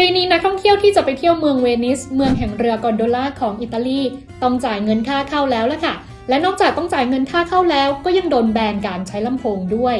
ปีนี้นักท่องเที่ยวที่จะไปเที่ยวเมืองเวนิส เมืองแห่งเรือกอนโดล่าของอิตาลี ต้องจ่ายเงินค่าเข้าแล้วละค่ะ และนอกจากต้องจ่ายเงินค่าเข้าแล้ว ก็ยังโดนแบนการใช้ลำโพงด้วย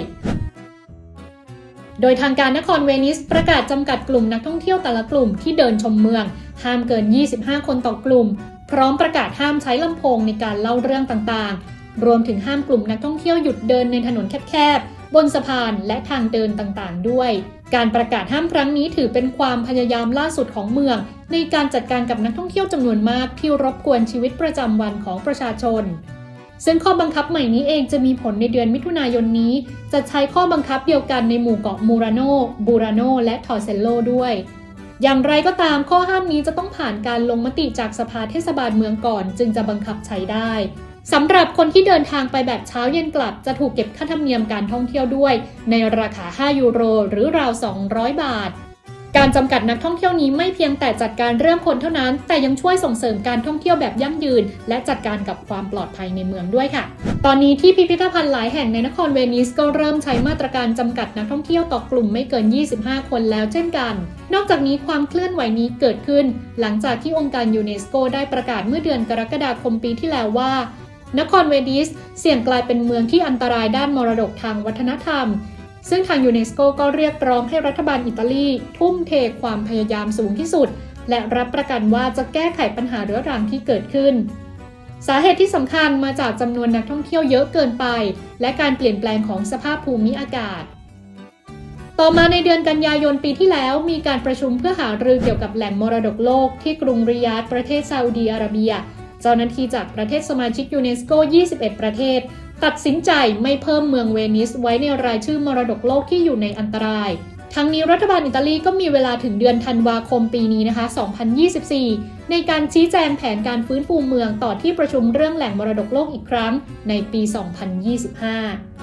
โดยทางการนครเวนิสประกาศจำกัดกลุ่มนักท่องเที่ยวแต่ละกลุ่มที่เดินชมเมือง ห้ามเกิน 25 คนต่อกลุ่ม พร้อมประกาศห้ามใช้ลำโพงในการเล่าเรื่องต่างๆ รวมถึงห้ามกลุ่มนักท่องเที่ยวหยุดเดินในถนนแคบๆ บนสะพานและทางเดินต่างๆ ด้วย การประกาศห้ามครั้งนี้ถือเป็นความพยายามล่าสุดของเมือง ในการจัดการกับนักท่องเที่ยวจำนวนมากที่รบกวนชีวิตประจำวันของประชาชนซึ่งข้อบังคับใหม่นี้เองจะมีผลในเดือนมิถุนายนนี้ จะใช้ข้อบังคับเดียวกันในหมู่เกาะมูราโนบูราโนและทอร์เซลโลด้วย อย่างไรก็ตามข้อห้ามนี้จะต้องผ่านการลงมติจากสภาเทศบาลเมืองก่อน จึงจะบังคับใช้ได้ สำหรับคนที่เดินทางไปแบบเช้าเย็นกลับจะถูกเก็บค่าธรรมเนียมการท่องเที่ยวด้วย ในราคา 5 ยูโร หรือราว 200 บาท การจำกัดนักท่องเที่ยวนี้ไม่เพียงแต่จัดการเรื่องคนเท่านั้น แต่ยังช่วยส่งเสริมการท่องเที่ยวแบบยั่งยืน และจัดการกับความปลอดภัยในเมืองด้วยค่ะ ตอนนี้ที่พิพิธภัณฑ์หลายแห่งในนครเวนิสก็เริ่มใช้มาตรการจำกัดนักท่องเที่ยวต่อกลุ่มไม่เกิน 25 คนแล้วเช่นกันนอกจากนี้ความเคลื่อนไหวนี้เกิดขึ้น หลังจากที่องค์การยูเนสโกได้ประกาศเมื่อเดือนกรกฎาคมปีที่แล้วว่า นครเวนิสเสี่ยงกลายเป็นเมืองที่อันตรายด้านมรดกทางวัฒนธรรม ซึ่งทางยูเนสโกก็เรียกร้องให้รัฐบาลอิตาลี ทุ่มเทความพยายามสูงที่สุด และรับประกันว่าจะแก้ไขปัญหาเรื้อรังที่เกิดขึ้น สาเหตุที่สำคัญมาจากจำนวนนักท่องเที่ยวเยอะเกินไป และการเปลี่ยนแปลงของสภาพภูมิอากาศต่อมาในเดือนกันยายนปีที่แล้วมีการประชุมเพื่อหารือเกี่ยวกับแหล่งมรดกโลกที่กรุงริยาดประเทศซาอุดีอาระเบีย เจ้าหน้าที่จากประเทศสมาชิกยูเนสโก 21 ประเทศ ตัดสินใจไม่เพิ่มเมืองเวนิสไว้ในรายชื่อมรดกโลกที่อยู่ในอันตราย ทั้งนี้รัฐบาลอิตาลีก็มีเวลาถึงเดือนธันวาคมปีนี้นะคะ 2024 ในการชี้แจงแผนการฟื้นฟูเมืองต่อที่ประชุมเรื่องแหล่งมรดกโลกอีกครั้งในปี 2025